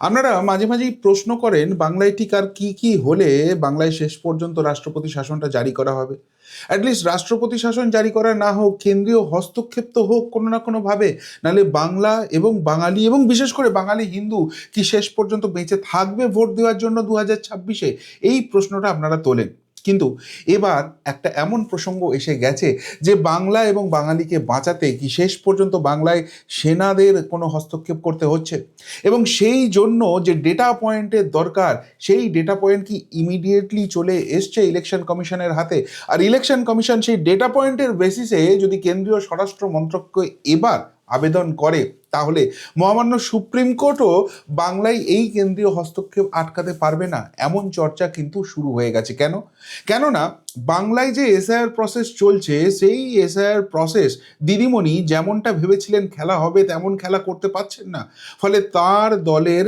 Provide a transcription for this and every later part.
আপনারা মাঝে মাঝেই প্রশ্ন করেন, বাংলায় ঠিক আর কি কি হলে বাংলায় শেষ পর্যন্ত রাষ্ট্রপতি শাসনটা জারি করা হবে? অ্যাটলিস্ট রাষ্ট্রপতি শাসন জারি করা না হোক, কেন্দ্রীয় হস্তক্ষেপ তো হোক, কোনো না কোনোভাবে, নাহলে বাংলা এবং বাঙালি এবং বিশেষ করে বাঙালি হিন্দু কি শেষ পর্যন্ত বেঁচে থাকবে ভোট দেওয়ার জন্য দু হাজার ছাব্বিশে? এই প্রশ্নটা আপনারা তোলেন। কিন্তু এবার একটা এমন প্রসঙ্গ এসে গেছে যে বাংলা এবং বাঙালিকে বাঁচাতে কি শেষ পর্যন্ত বাংলায় সেনাদের কোনো হস্তক্ষেপ করতে হচ্ছে? এবং সেই জন্য যে ডেটা পয়েন্টের দরকার, সেই ডেটা পয়েন্ট কি ইমিডিয়েটলি চলে এসছে ইলেকশন কমিশনের হাতে? আর ইলেকশন কমিশন সেই ডেটা পয়েন্টের বেসিসে যদি কেন্দ্রীয় স্বরাষ্ট্র মন্ত্রককে এবার আবেদন করে, তাহলে মহামান্য সুপ্রিম কোর্টও বাংলায় এই কেন্দ্রীয় হস্তক্ষেপ আটকাতে পারবে না। এমন চর্চা কিন্তু শুরু হয়ে গেছে। কেন? কেননা বাংলায় যে এসআইআর প্রসেস চলছে, সেই এসআইআর প্রসেস দিদিমণি যেমনটা ভেবেছিলেন খেলা হবে, তেমন খেলা করতে পারছেন না। ফলে তার দলের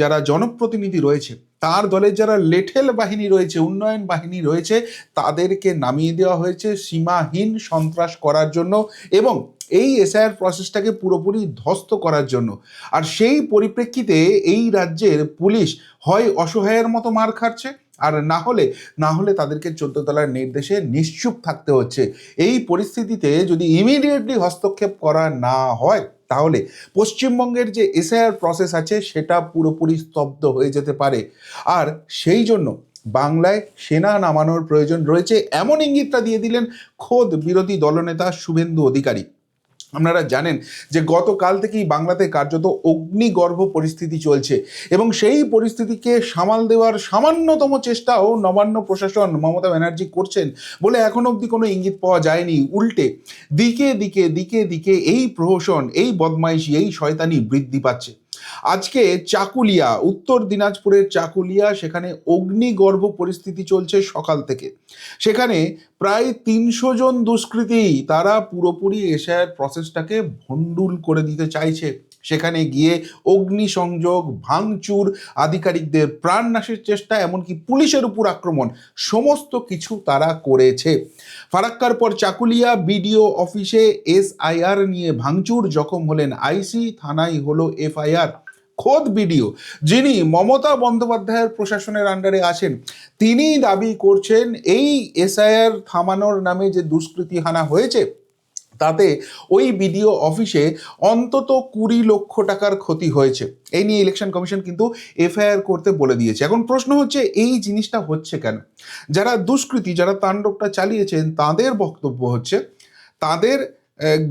যারা জনপ্রতিনিধি রয়েছে তার দলের যারা লেঠেল বাহিনী রয়েছে, উন্নয়ন বাহিনী রয়েছে, তাদেরকে নামিয়ে দেওয়া হয়েছে সীমাহীন সন্ত্রাস করার জন্য এবং এই এসআইআর প্রসেসটাকে পুরোপুরি ধ্বস্ত করার জন্য। আর সেই পরিপ্রেক্ষিতে এই রাজ্যের পুলিশ হয় অসহায়ের মতো মার খাচ্ছে, আর না হলে না হলে তাদেরকে চোদ্দ তলার নির্দেশে নিশ্চুপ থাকতে হচ্ছে। এই পরিস্থিতিতে যদি ইমিডিয়েটলি হস্তক্ষেপ করা না হয় তাহলে পশ্চিমবঙ্গের যে এসআইআর প্রসেস আছে, সেটা পুরোপুরি স্তব্ধ হয়ে যেতে পারে। আর সেই জন্য বাংলায় সেনা নামানোর প্রয়োজন রয়েছে। এমন ইঙ্গিতটা দিয়ে দিলেন খোদ বিরোধী দলনেতা শুভেন্দু অধিকারী। আপনারা জানেন যে গতকাল থেকেই বাংলাতে কার্যত অগ্নিগর্ভ পরিস্থিতি চলছে এবং সেই পরিস্থিতিকে সামাল দেওয়ার সামান্যতম চেষ্টাও নবান্ন প্রশাসন মমতা ব্যানার্জি করছেন বলে এখন অবধি কোনো ইঙ্গিত পাওয়া যায়নি উল্টে। দিকে দিকে দিকে দিকে এই প্রহসন, এই বদমাইশি, এই শয়তানি বৃদ্ধি পাচ্ছে। আজকে চাকুলিয়া, উত্তর দিনাজপুরের চাকুলিয়া, সেখানে অগ্নিগর্ভ পরিস্থিতি চলছে সকাল থেকে। সেখানে প্রায় তিনশো জন দুষ্কৃতী তারা পুরোপুরি এশিয়ার প্রসেসটাকে ভণ্ডুল করে দিতে চাইছে। সেখানে গিয়ে অগ্নিসংযোগ, ভাঙচুর, আধিকারিকদের প্রাণনাশের চেষ্টা, এমনকি পুলিশের উপর আক্রমণ, সমস্ত কিছু তারা করেছে। ফারাক্কার পর চাকুলিয়া বিডিও অফিসে এসআইআর নিয়ে ভাঙচুর জখম হলেন আইসি, থানায় হলো এফআইআর। খোদ বিডিও, যিনি মমতা বন্দ্যোপাধ্যায়ের প্রশাসনের আন্ডারে আছেন তিনি দাবি করছেন, এই এসআইআর থামানোর নামে যে দুষ্কৃতি হানা হয়েছে তাতে ওই বিডিও অফিসে অন্তত কুড়ি লক্ষ টাকার ক্ষতি হয়েছে। এই নিয়ে ইলেকশন কমিশন কিন্তু এফআইআর করতে বলে দিয়েছে। এখন প্রশ্ন হচ্ছে, এই জিনিসটা হচ্ছে কেন? যারা দুষ্কৃতী, যারা তাণ্ডবটা চালিয়েছেন, তাদের বক্তব্য হচ্ছে, তাদের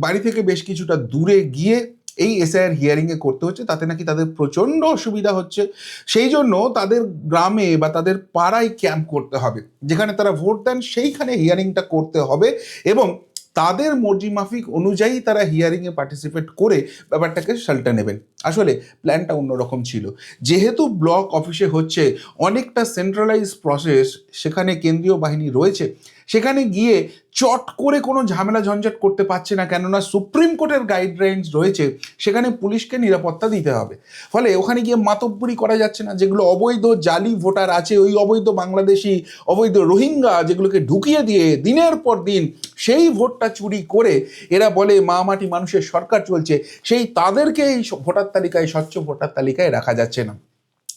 বাড়ি থেকে বেশ কিছুটা দূরে গিয়ে এই এসআইআর হিয়ারিংয়ে করতে হচ্ছে, তাতে নাকি তাদের প্রচণ্ড অসুবিধা হচ্ছে। সেই জন্য তাদের গ্রামে বা তাদের পাড়ায় ক্যাম্প করতে হবে। যেখানে তারা ভোট দেন, সেইখানে হিয়ারিংটা করতে হবে এবং তাদের মর্জি মাফিক অনুযায়ী তারা হিয়ারিংয়ে পার্টিসিপেট করে ব্যাপারটাকে সালটা নেবেন। আসলে প্ল্যানটা অন্যরকম ছিল। যেহেতু ব্লক অফিসে হচ্ছে, অনেকটা সেন্ট্রালাইজ প্রসেস সেখানে কেন্দ্রীয় বাহিনী রয়েছে সেখানে গিয়ে চট করে কোনো ঝামেলা ঝঞ্ঝাট করতে পারছে না, কেননা সুপ্রিম কোর্টের গাইডলাইন্স রয়েছে, সেখানে পুলিশকে নিরাপত্তা দিতে হবে। ফলে ওখানে গিয়ে মাতব্বরি করা যাচ্ছে না, যেগুলো অবৈধ জালি ভোটার আছে, ওই অবৈধ বাংলাদেশি, অবৈধ রোহিঙ্গা যেগুলোকে ঢুকিয়ে দিয়ে দিনের পর দিন সেই ভোটটা চুরি করে এরা বলে মা মাটি মানুষের সরকার চলছে, সেই তাদেরকে এই ভোটার তালিকায়, স্বচ্ছ ভোটার তালিকায় রাখা যাচ্ছে না।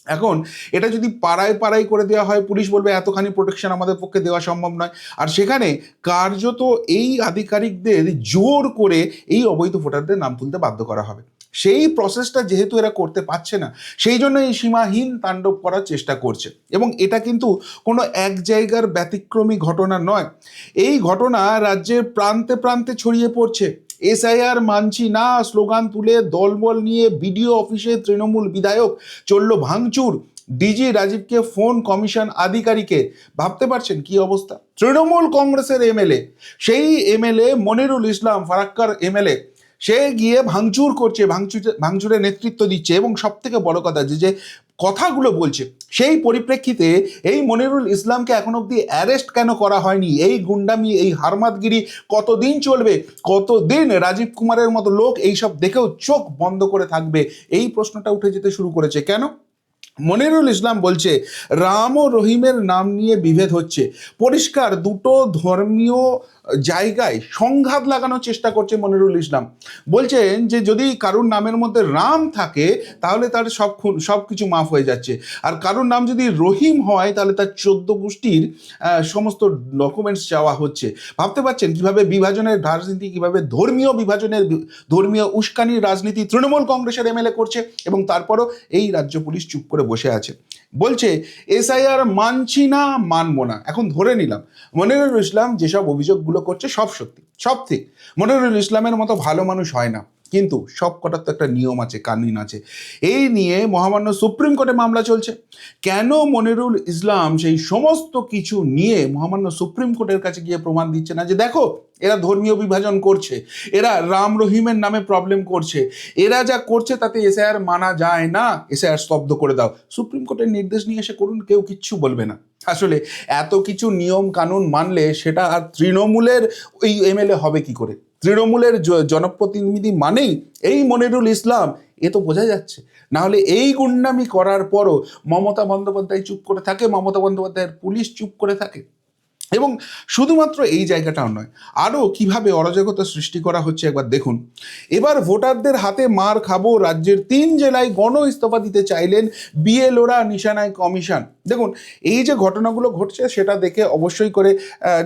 এখন এটা যদি পাড়ায় পাড়ায় করে দেওয়া হয়, পুলিশ বলবে এতখানি প্রোটেকশন আমাদের পক্ষে দেওয়া সম্ভব নয়। আর সেখানে কার্যত এই আধিকারিকদের জোর করে এই অবৈধ ভোটারদের নাম তুলতে বাধ্য করা হবে। সেই প্রসেসটা যেহেতু এরা করতে পারছে না, সেই জন্য এই সীমাহীন তাণ্ডব করার চেষ্টা করছে। এবং এটা কিন্তু কোনো এক জায়গার ব্যতিক্রমী ঘটনা নয়। এই ঘটনা রাজ্যের প্রান্তে প্রান্তে ছড়িয়ে পড়ছে। এসআইআর মানছি না, স্লোগান তুলে দলবল নিয়ে বিডিও অফিসে তৃণমূল বিধায়ক চলল ভাঙচুর। ডিজি রাজীবকে ফোন কমিশন আধিকারিকে। ভাবতে পারছেন কি অবস্থা? তৃণমূল কংগ্রেসের এমএলএ, সেই এমএলএ মনিরুল ইসলাম ফারাক্কার এমএলএ। সে গিয়ে ভাঙচুর করছে, ভাঙচুর ভাঙচুরের নেতৃত্ব দিচ্ছে এবং সব থেকে বড় কথা যে যে কথাগুলো বলছে। সেই পরিপ্রেক্ষিতে এই মনিরুল ইসলামকে এখন অবধি অ্যারেস্ট কেন করা হয়নি? এই গুন্ডামি, এই হারমাতগিরি কতদিন চলবে? কতদিন রাজীব কুমারের মতো লোক এইসব দেখেও চোখ বন্ধ করে থাকবে? এই প্রশ্নটা উঠে যেতে শুরু করেছে। কেন? মনিরুল ইসলাম বলছে রাম ও রহিমের নাম নিয়ে বিভেদ হচ্ছে। পরিষ্কার, দুটো ধর্মীয় জায়গায় সংঘাত লাগানোর চেষ্টা করছে মনিরুল ইসলাম। বলছেন যে যদি কারুর নামের মধ্যে রাম থাকে, তাহলে তার সব খুন- সব কিছু মাফ হয়ে যাচ্ছে। আর কারুর নাম যদি রহিম হয়, তাহলে তার চোদ্দ গোষ্ঠীর সমস্ত ডকুমেন্টস চাওয়া হচ্ছে। ভাবতে পারছেন কীভাবে বিভাজনের রাজনীতি, কীভাবে ধর্মীয় বিভাজনের ধর্মীয় উস্কানির রাজনীতি তৃণমূল কংগ্রেসের এমএলএ করছে এবং তারপরও এই রাজ্য পুলিশ চুপ করে বসে আছে। বলছে, এসআইআর মানছি না, মানবো না। এখন ধরে নিলাম, মনিরুল ইসলাম যেসব অভিযোগগুলো করছে সব সত্যি, সব ঠিক। মনিরুল ইসলামের মতো ভালো মানুষ হয় না। কিন্তু সব কটার তো একটা নিয়ম আছে, কানুন আছে। এই নিয়ে মহামান্য সুপ্রিম কোর্টে মামলা চলছে। কেন মনিরুল ইসলাম সেই সমস্ত কিছু নিয়ে মহামান্য সুপ্রিম কোর্টের কাছে গিয়ে প্রমাণ দিচ্ছে না? যে দেখো, এরা ধর্মীয় বিভাজন করছে, এরা রাম রহিমের নামে প্রবলেম করছে, এরা যা করছে তাতে এসআইআর মানা যায় না। এসআইআর স্তব্ধ করে দাও। সুপ্রিম কোর্টের নির্দেশ নিয়ে এসে করুন, কেউ কিচ্ছু বলবে না। আসলে এত কিছু নিয়ম কানুন মানলে সেটা আর তৃণমূলের ওই এমএলএ হবে কি করে? তৃণমূলের জনপ্রতিনিধি মানেই এই মনিরুল ইসলাম। এ তো বোঝা যাচ্ছে। না হলে এই গুন্ডামি করার পরও মমতা বন্দ্যোপাধ্যায় চুপ করে থাকে, মমতা বন্দ্যোপাধ্যায়ের পুলিশ চুপ করে থাকে? এবং শুধুমাত্র এই জায়গাটাও নয় আরও কীভাবে অরাজকতা সৃষ্টি করা হচ্ছে একবার দেখুন। এবার ভোটারদের হাতে মার খাব রাজ্যের তিন জেলায় গণ ইস্তফা দিতে চাইলেন বিএলওরা নিশানায় কমিশন। দেখুন, এই যে ঘটনাগুলো ঘটছে সেটা দেখে অবশ্যই করে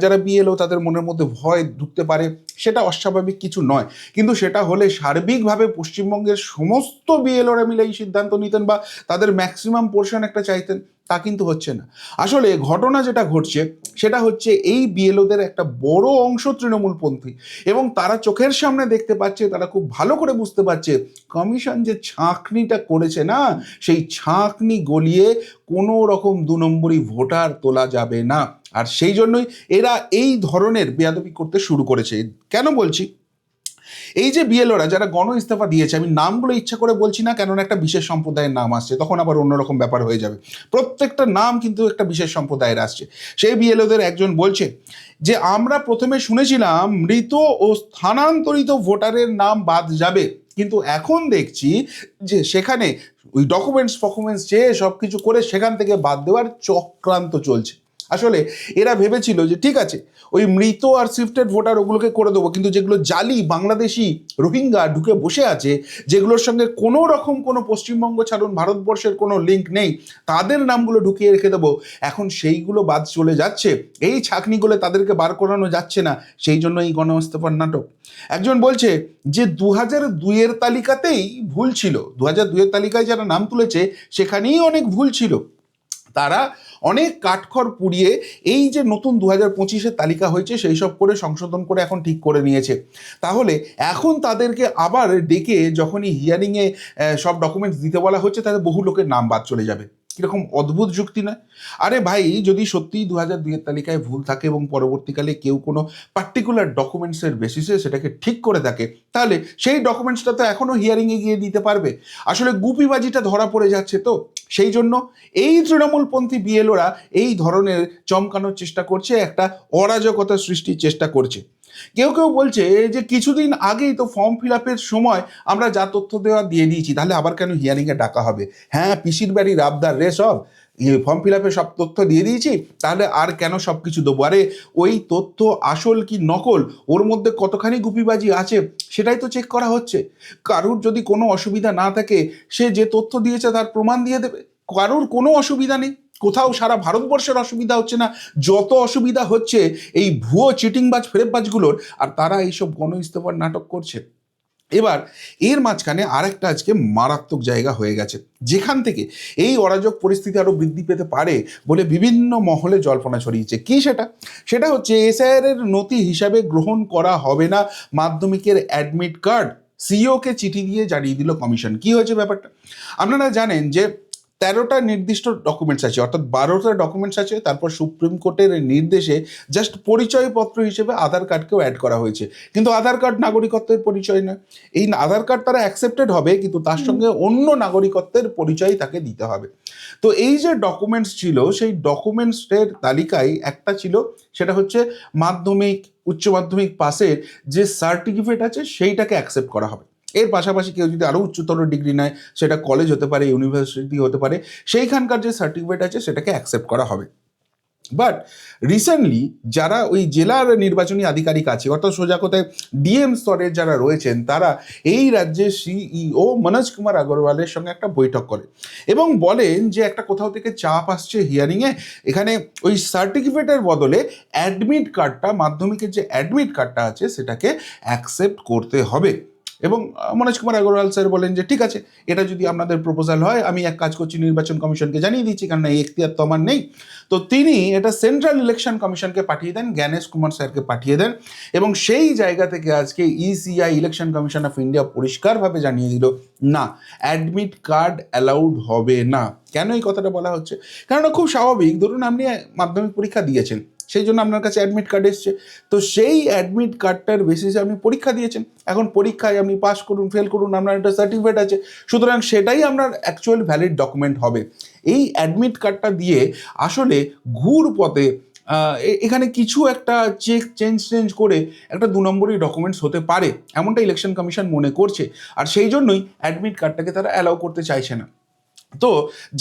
যারা বিএলও তাদের মনের মধ্যে ভয় ঢুকতে পারে, সেটা অস্বাভাবিক কিছু নয়। কিন্তু সেটা হলে সার্বিকভাবে পশ্চিমবঙ্গের সমস্ত বিএলওরা মিলে এই সিদ্ধান্ত নিতেন বা তাদের ম্যাক্সিমাম পোর্শন একটা চাইতেন। তা কিন্তু হচ্ছে না। আসলে ঘটনা যেটা ঘটছে, সেটা হচ্ছে এই বিএলওদের একটা বড় অংশ তৃণমূলপন্থী এবং তারা চোখের সামনে দেখতে পাচ্ছে, তারা খুব ভালো করে বুঝতে পারছে, কমিশন যে ছাঁকনিটা করেছে না, সেই ছাঁকনি গলিয়ে কোনো রকম দু নম্বরই ভোটার তোলা যাবে না। আর সেই জন্যই এরা এই ধরনের বেয়াদবি করতে শুরু করেছে। কেন বলছি? এই যে বিএলওরা যারা গণ ইস্তফা দিয়েছে, আমি নামগুলো ইচ্ছা করে বলছি না, কেননা একটা বিশেষ সম্প্রদায়ের নাম আসছে, তখন আবার অন্যরকম ব্যাপার হয়ে যাবে। প্রত্যেকটা নাম কিন্তু একটা বিশেষ সম্প্রদায়ের আসছে। সেই বিএলওদের একজন বলছে যে, আমরা প্রথমে শুনেছিলাম মৃত ও স্থানান্তরিত ভোটারের নাম বাদ যাবে, কিন্তু এখন দেখছি যে সেখানে ওই ডকুমেন্টস ফকুমেন্টস চেয়ে সব কিছু করে সেখান থেকে বাদ দেওয়ার চক্রান্ত চলছে। আসলে এরা ভেবেছিল যে ঠিক আছে, ওই মৃত আর শিফটেড ভোটার ওগুলোকে করে দেবো, কিন্তু যেগুলো জালি বাংলাদেশি রোহিঙ্গা ঢুকে বসে আছে, যেগুলোর সঙ্গে কোনো রকম কোনো পশ্চিমবঙ্গ ছাড়ুন, ভারতবর্ষের কোনো লিঙ্ক নেই, তাদের নামগুলো ঢুকিয়ে রেখে দেবো। এখন সেইগুলো বাদ চলে যাচ্ছে, এই ছাকনিগুলো তাদেরকে বার করানো যাচ্ছে না, সেই জন্য এই গণ নাটক। একজন বলছে যে দু হাজার দুইয়ের তালিকাতেই ভুল ছিল দু হাজার দুইয়ের তালিকায় যারা নাম তুলেছে, সেখানেই অনেক ভুল ছিল। তারা অনেক কাঠখড় পুড়িয়ে এই যে নতুন দু হাজার পঁচিশের তালিকা হয়েছে, সেই সব করে সংশোধন করে এখন ঠিক করে নিয়েছে। তাহলে এখন তাদেরকে আবার ডেকে যখনই হিয়ারিংয়ে সব ডকুমেন্টস দিতে বলা হচ্ছে তাদের বহু লোকের নাম বাদ চলে যাবে। কীরকম অদ্ভুত যুক্তি নয়? আরে ভাই, যদি সত্যিই দু হাজার দুইয়ের তালিকায় ভুল থাকে এবং পরবর্তীকালে কেউ কোনো পার্টিকুলার ডকুমেন্টসের বেসিসে সেটাকে ঠিক করে থাকে, তাহলে সেই ডকুমেন্টসটা তো এখনও হিয়ারিংয়ে গিয়ে দিতে পারবে। আসলে গুপিবাজিটা ধরা পড়ে যাচ্ছে তো। সেই জন্য এই তৃণমূলপন্থী বিএলওরা এই ধরনের চমকানোর চেষ্টা করছে, একটা অরাজকতা সৃষ্টির চেষ্টা করছে। কেউ কেউ বলছে যে কিছুদিন আগেই তো ফর্ম ফিল আপের সময় আমরা যা তথ্য দেওয়া দিয়ে দিয়েছি, তাহলে আবার কেন হিয়ারিংয়ে ডাকা হবে? হ্যাঁ পিসির বাড়ি, রাবদার, রে সব। ফর্ম ফিল আপে সব তথ্য দিয়ে দিয়েছি, তাহলে আর কেন সব কিছু দেবো? আরে, ওই তথ্য আসল কি নকল? ওর মধ্যে কতখানি গুপিবাজি আছে, সেটাই তো চেক করা হচ্ছে। কারুর যদি কোনো অসুবিধা না থাকে, সে যে তথ্য দিয়েছে তার প্রমাণ দিয়ে দেবে। কারুর কোনো অসুবিধা নেই। কোথাও সারা ভারতবর্ষের অসুবিধা হচ্ছে না। যত অসুবিধা হচ্ছে, এই ভুয়ো চিটিংবাজ ফেরেববাজগুলোর আর তারা এইসব গণ ইস্তফার নাটক করছে। এবার এর মাঝখানে আরেকটা আজকে মারাত্মক জায়গা হয়ে গেছে। যেখান থেকে এই অরাজক পরিস্থিতি আরও বৃদ্ধি পেতে পারে বলে বিভিন্ন মহলে জল্পনা ছড়িয়েছে। কি সেটা? সেটা হচ্ছে এসআইআর এর নথি হিসাবে গ্রহণ করা হবে না মাধ্যমিকের অ্যাডমিট কার্ড। সিইওকে চিঠি দিয়ে জানিয়ে দিল কমিশন। কি হয়েছে ব্যাপারটা? আপনারা জানেন যে তেরোটা নির্দিষ্ট ডকুমেন্টস আছে অর্থাৎ বারোটা ডকুমেন্টস আছে তারপর সুপ্রিম কোর্টের নির্দেশে জাস্ট পরিচয়পত্র হিসেবে আধার কার্ডকেও অ্যাড করা হয়েছে। কিন্তু আধার কার্ড নাগরিকত্বের পরিচয় নয়। এই আধার কার্ড তারা অ্যাকসেপ্টেড হবে কিন্তু তার সঙ্গে অন্য নাগরিকত্বের পরিচয় তাকে দিতে হবে। তো এই যে ডকুমেন্টস ছিল সেই ডকুমেন্টসের তালিকায় একটা ছিল সেটা হচ্ছে মাধ্যমিক উচ্চ মাধ্যমিক পাসের যে সার্টিফিকেট আছে সেইটাকে অ্যাকসেপ্ট করা হবে। এর পাশাপাশি কেউ যদি আরও উচ্চতর ডিগ্রি নেয়, সেটা কলেজ হতে পারে ইউনিভার্সিটি হতে পারে, সেইখানকার যে সার্টিফিকেট আছে, সেটাকে অ্যাকসেপ্ট করা হবে। বাট রিসেন্টলি যারা ওই জেলার নির্বাচনী আধিকারিক আছে, অর্থাৎ সোজা কথায় ডিএম স্তরের যারা রয়েছেন, তারা এই রাজ্যের সিইও মনোজ কুমার আগরওয়ালের সঙ্গে একটা বৈঠক করে এবং বলেন যে একটা কোথাও থেকে চাপ আসছে হিয়ারিংয়ে এখানে ওই সার্টিফিকেটের বদলে অ্যাডমিট কার্ডটা মাধ্যমিকের যে অ্যাডমিট কার্ডটা আছে, সেটাকে অ্যাকসেপ্ট করতে হবে। এবং মনোজ কুমার আগরওয়াল স্যার বলেন যে, ঠিক আছে, এটা যদি আপনাদের প্রপোজাল হয়, আমি এক কাজ করছি, নির্বাচন কমিশনকে জানিয়ে দিচ্ছি, কারণ এই এখতিয়ার তো আমার নেই। তো তিনি এটা সেন্ট্রাল ইলেকশন কমিশনকে পাঠিয়ে দেন, জ্ঞানেশ কুমার স্যারকে পাঠিয়ে দেন এবং সেই জায়গা থেকে আজকে ECI election commission of India পরিষ্কারভাবে জানিয়ে দিল, না অ্যাডমিট কার্ড অ্যালাউড হবে না। কেন এই কথাটা বলা হচ্ছে? কেননা খুব স্বাভাবিক, ধরুন আপনি মাধ্যমিক পরীক্ষা দিয়েছেন সেই জন্য আপনার কাছে অ্যাডমিট কার্ড এসছে। তো সেই অ্যাডমিট কার্ডটার বেসিসে আপনি পরীক্ষা দিয়েছেন। এখন পরীক্ষায় আপনি পাস করুন ফেল করুন, আপনার একটা সার্টিফিকেট আছে। সুতরাং সেটাই আপনার অ্যাকচুয়াল ভ্যালিড ডকুমেন্ট হবে। এই অ্যাডমিট কার্ডটা দিয়ে আসলে ঘুর পথে এখানে কিছু একটা চেক চেঞ্জ চেঞ্জ করে একটা দু নম্বরই ডকুমেন্টস হতে পারে। এমনটা ইলেকশন কমিশন মনে করছে। আর সেই জন্যই অ্যাডমিট কার্ডটাকে তারা অ্যালাউ করতে চাইছে না। তো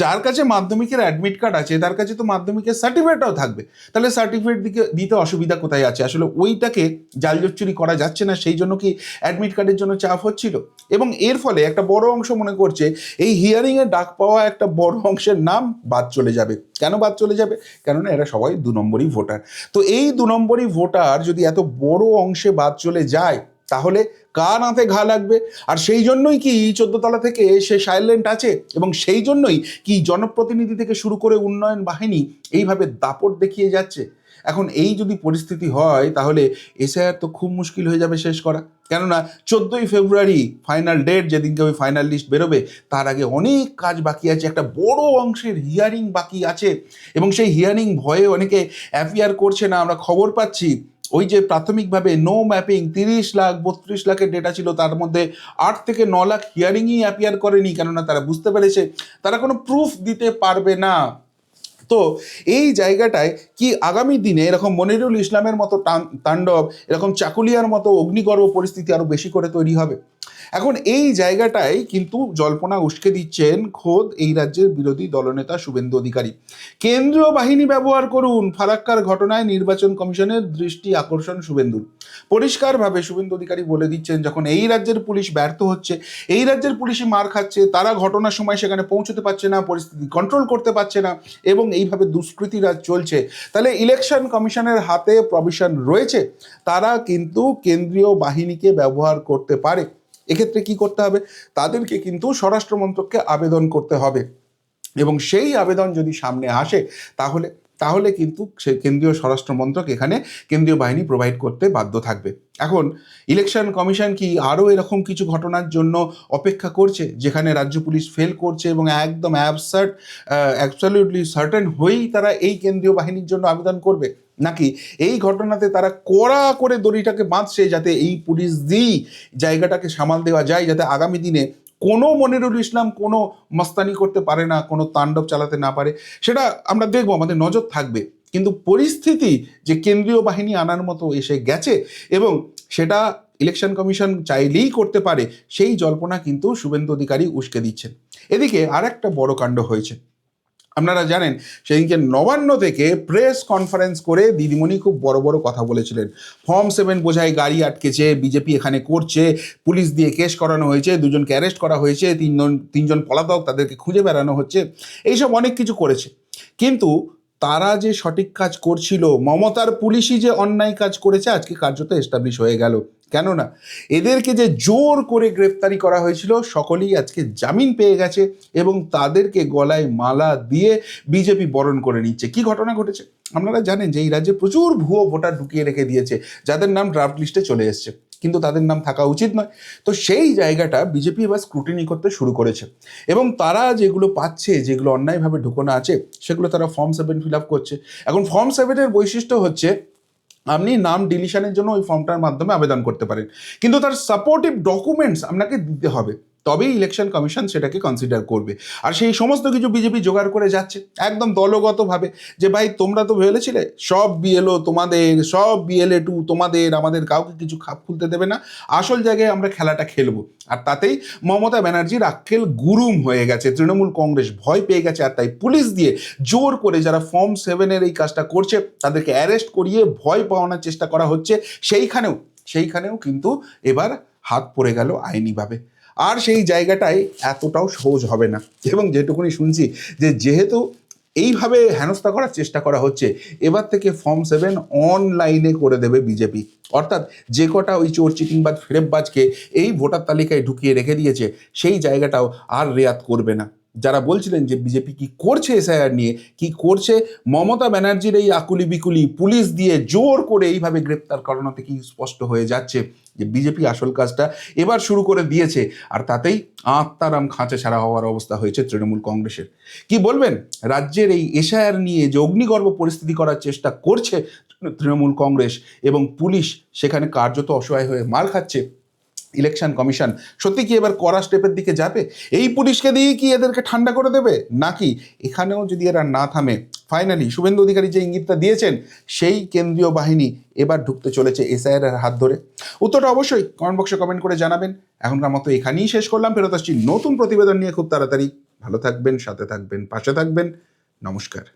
যার কাছে মাধ্যমিকের অ্যাডমিট কার্ড আছে, তার কাছে তো মাধ্যমিকের সার্টিফিকেটটাও থাকবে। তাহলে সার্টিফিকেট দিকে দিতে অসুবিধা কোথায় আছে? আসলে ওইটাকে জালজোচ্চুরি করা যাচ্ছে না, সেই জন্য কি অ্যাডমিট কার্ডের জন্য চাপ হচ্ছিল? এবং এর ফলে একটা বড় অংশ মনে করছে, এই হিয়ারিংয়ে ডাক পাওয়া একটা বড় অংশের নাম বাদ চলে যাবে। কেন বাদ চলে যাবে? কেননা এরা সবাই দু নম্বরই ভোটার তো এই দু নম্বরই ভোটার যদি এত বড় অংশে বাদ চলে যায়, তাহলে কার হাতে ঘা লাগবে। আর সেই জন্যই কি চোদ্দতলা থেকে সে সাইলেন্ট আছে এবং সেই জন্যই কি জনপ্রতিনিধি থেকে শুরু করে উন্নয়ন বাহিনী এইভাবে দাপট দেখিয়ে যাচ্ছে? এখন এই যদি পরিস্থিতি হয়, তাহলে এসআইআর তো খুব মুশকিল হয়ে যাবে শেষ করা। কেননা চোদ্দোই ফেব্রুয়ারি ফাইনাল ডেট যেদিনকে ওই ফাইনাল লিস্ট বেরোবে, তার আগে অনেক কাজ বাকি আছে। একটা বড় অংশের হিয়ারিং বাকি আছে। এবং সেই হিয়ারিং ভয়ে অনেকে অ্যাপিয়ার করছে না, আমরা খবর পাচ্ছি। ওই যে প্রাথমিকভাবে নো ম্যাপিং তিরিশ লাখ, বত্রিশ লাখের ডেটা ছিল, তার মধ্যে আট থেকে ন লাখ হিয়ারিংই অ্যাপিয়ার করেনি, কেননা তারা বুঝতে পেরেছে, তারা কোনো প্রুফ দিতে পারবে না। তো এই জায়গাটায় কি আগামী দিনে এরকম মনিরুল ইসলামের মতো তাণ্ডব, এরকম চাকুলিয়ার মতো অগ্নিগর্ভ পরিস্থিতি আরও বেশি করে তৈরি হবে? এখন এই জায়গাটায় কিন্তু জল্পনা উস্কে দিচ্ছেন খোদ এই রাজ্যের বিরোধী দলনেতা শুভেন্দু অধিকারী। কেন্দ্রীয় বাহিনী ব্যবহার করুন, ফারাক্কার ঘটনায় নির্বাচন কমিশনের দৃষ্টি আকর্ষণ শুভেন্দুর। পরিষ্কারভাবে শুভেন্দু অধিকারী বলে দিচ্ছেন, যখন এই রাজ্যের পুলিশ ব্যর্থ হচ্ছে, এই রাজ্যের পুলিশই মার খাচ্ছে, তারা ঘটনার সময় সেখানে পৌঁছতে পারছে না, পরিস্থিতি কন্ট্রোল করতে পারছে না এবং এইভাবে দুষ্কৃতি রাজ চলছে। তাহলে ইলেকশন কমিশনের হাতে প্রভিশন রয়েছে, তারা কিন্তু কেন্দ্রীয় বাহিনীকে ব্যবহার করতে পারে। এক্ষেত্রে কি করতে হবে? তাদেরকে কিন্তু স্বরাষ্ট্র মন্ত্রককে আবেদন করতে হবে। এবং সেই আবেদন যদি সামনে আসে, তাহলে তাহলে কিন্তু সে কেন্দ্রীয় স্বরাষ্ট্র মন্ত্রক এখানে কেন্দ্রীয় বাহিনী প্রোভাইড করতে বাধ্য থাকবে। এখন ইলেকশন কমিশন কি আরও এরকম কিছু ঘটনার জন্য অপেক্ষা করছে, যেখানে রাজ্য পুলিশ ফেল করছে এবং একদম অ্যাবসার্ট অ্যাবসলিউটলি সার্টেন হয়েই তারা এই কেন্দ্রীয় বাহিনীর জন্য আবেদন করবে? নাকি এই ঘটনাতে তারা কড়া করে দড়িটাকে বাঁধছে যাতে এই পুলিশ দিয়েই জায়গাটাকে সামাল দেওয়া যায়, যাতে আগামী দিনে কোনো মনিরুল ইসলাম কোনো মস্তানি করতে পারে না, কোনো তাণ্ডব চালাতে না পারে, সেটা আমরা দেখব, আমাদের নজর থাকবে। কিন্তু পরিস্থিতি যে কেন্দ্রীয় বাহিনী আনার মতো এসে গেছে এবং সেটা ইলেকশন কমিশন চাইলেই করতে পারে, সেই জল্পনা কিন্তু শুভেন্দু অধিকারী উস্কে দিচ্ছেন। এদিকে আর একটা বড় কাণ্ড হয়েছে। আপনারা জানেন, সেদিনকে নবান্ন থেকে প্রেস কনফারেন্স করে দিদিমণি খুব বড় বড় কথা বলেছিলেন। ফর্ম সেভেন বোঝায় গাড়ি আটকেছে বিজেপি এখানে করছে, পুলিশ দিয়ে কেস করানো হয়েছে, দুজনকে অ্যারেস্ট করা হয়েছে, তিনজন তিনজন পলাতক তাদেরকে খুঁজে বেড়ানো হচ্ছে, এইসব অনেক কিছু করেছে। কিন্তু তারা যে সঠিক কাজ করছিল, মমতার পুলিশই যে অন্যায় কাজ করেছে, আজকে কার্যত এস্টাবলিশ হয়ে গেল। কেননা এদেরকে যে জোর করে গ্রেপ্তারি করা হয়েছিল, সকলেই আজকে জামিন পেয়ে গেছে এবং তাদেরকে গলায় মালা দিয়ে বিজেপি বরণ করে নিচ্ছে। কি ঘটনা ঘটেছে? আপনারা জানেন যে এই রাজ্যে প্রচুর ভুয়ো ভোটার ঢুকিয়ে রেখে দিয়েছে, যাদের নাম ড্রাফট লিস্টে চলে এসছে। কিন্তু তাদের নাম থাকা উচিত নয়। তো সেই জায়গাটা বিজেপি এবার স্ক্রুটিনি করতে শুরু করেছে। এবং তারা যেগুলো পাচ্ছে, যেগুলো অন্যায়ভাবে ঢুকোনো আছে, সেগুলো তারা ফর্ম সেভেন ফিল আপ করছে। এখন ফর্ম সেভেনের বৈশিষ্ট্য হচ্ছে আপনি নাম ডিলিশনের জন্য ওই ফর্মটার মাধ্যমে আবেদন করতে পারেন। কিন্তু তার সাপোর্টিভ ডকুমেন্টস আপনাকে দিতে হবে। তবেই ইলেকশন কমিশন সেটাকে কনসিডার করবে। আর সেই সমস্ত কিছু বিজেপি জোগাড় করে যাচ্ছে, একদম দলগতভাবে। যে ভাই, তোমরা তো ভেবেছিলে, সব বিএলও তোমাদের, সব বিএলএ টু তোমাদের, আমাদের কাউকে কিছু খাপ খুলতে দেবে না। আসল জায়গায় আমরা খেলাটা খেলব। আর তাতেই মমতা ব্যানার্জির আক্কেল গুরুম হয়ে গেছে। তৃণমূল কংগ্রেস ভয় পেয়ে গেছে আর তাই পুলিশ দিয়ে জোর করে যারা ফর্ম সেভেনের এই কাজটা করছে, তাদেরকে অ্যারেস্ট করিয়ে ভয় পাওয়ানোর চেষ্টা করা হচ্ছে। সেইখানেও সেইখানেও কিন্তু এবার হাত পড়ে গেল আইনিভাবে। আর সেই জায়গাটায় এতটাও সহজ হবে না। এবং যেটুকুনি শুনছি যে যেহেতু এইভাবে হেনস্থা করার চেষ্টা করা হচ্ছে, এবার থেকে ফর্ম সেভেন অনলাইনে করে দেবে বিজেপি অর্থাৎ যে কটা ওই চোর, চিটিংবাজ, ফেরেববাজকে এই ভোটার তালিকায় ঢুকিয়ে রেখে দিয়েছে, সেই জায়গাটাও আর রেয়াত করবে না। যারা বলছিলেন যে বিজেপি কি করছে এসআইআর নিয়ে, কি করছে, মমতা ব্যানার্জির এই আকুলি বিকুলি পুলিশ দিয়ে জোর করে এইভাবে গ্রেপ্তার করানো থেকে স্পষ্ট হয়ে যাচ্ছে যে বিজেপি আসল কাজটা এবার শুরু করে দিয়েছে। আর তাতেই আত্মারাম খাঁচে ছাড়া হওয়ার অবস্থা হয়েছে তৃণমূল কংগ্রেসের। কি বলবেন? রাজ্যের এই এশায়ার নিয়ে যে অগ্নিগর্ভ পরিস্থিতি করার চেষ্টা করছে তৃণমূল কংগ্রেস এবং পুলিশ, সেখানে কার্যত অসহায় হয়ে মার খাচ্ছে। ইলেকশন কমিশন সত্যি কি এবার কড়া স্টেপের দিকে যাবে? এই পুলিশকে দিয়ে কি এদেরকে ঠান্ডা করে দেবে? নাকি এখানেও যদি এরা না থামে ফাইনালি শুভেন্দু অধিকারী যে ইঙ্গিতটা দিয়েছেন, সেই কেন্দ্রীয় বাহিনী এবার ঢুকতে চলেছে এসআইআর হাত ধরে। উত্তরটা অবশ্যই কমেন্ট বক্সে কমেন্ট করে জানাবেন। এখনকার মতো এখানেই শেষ করলাম, ফেরত আসছি নতুন প্রতিবেদন নিয়ে খুব তাড়াতাড়ি। ভালো থাকবেন, সাথে থাকবেন, পাশে থাকবেন। নমস্কার।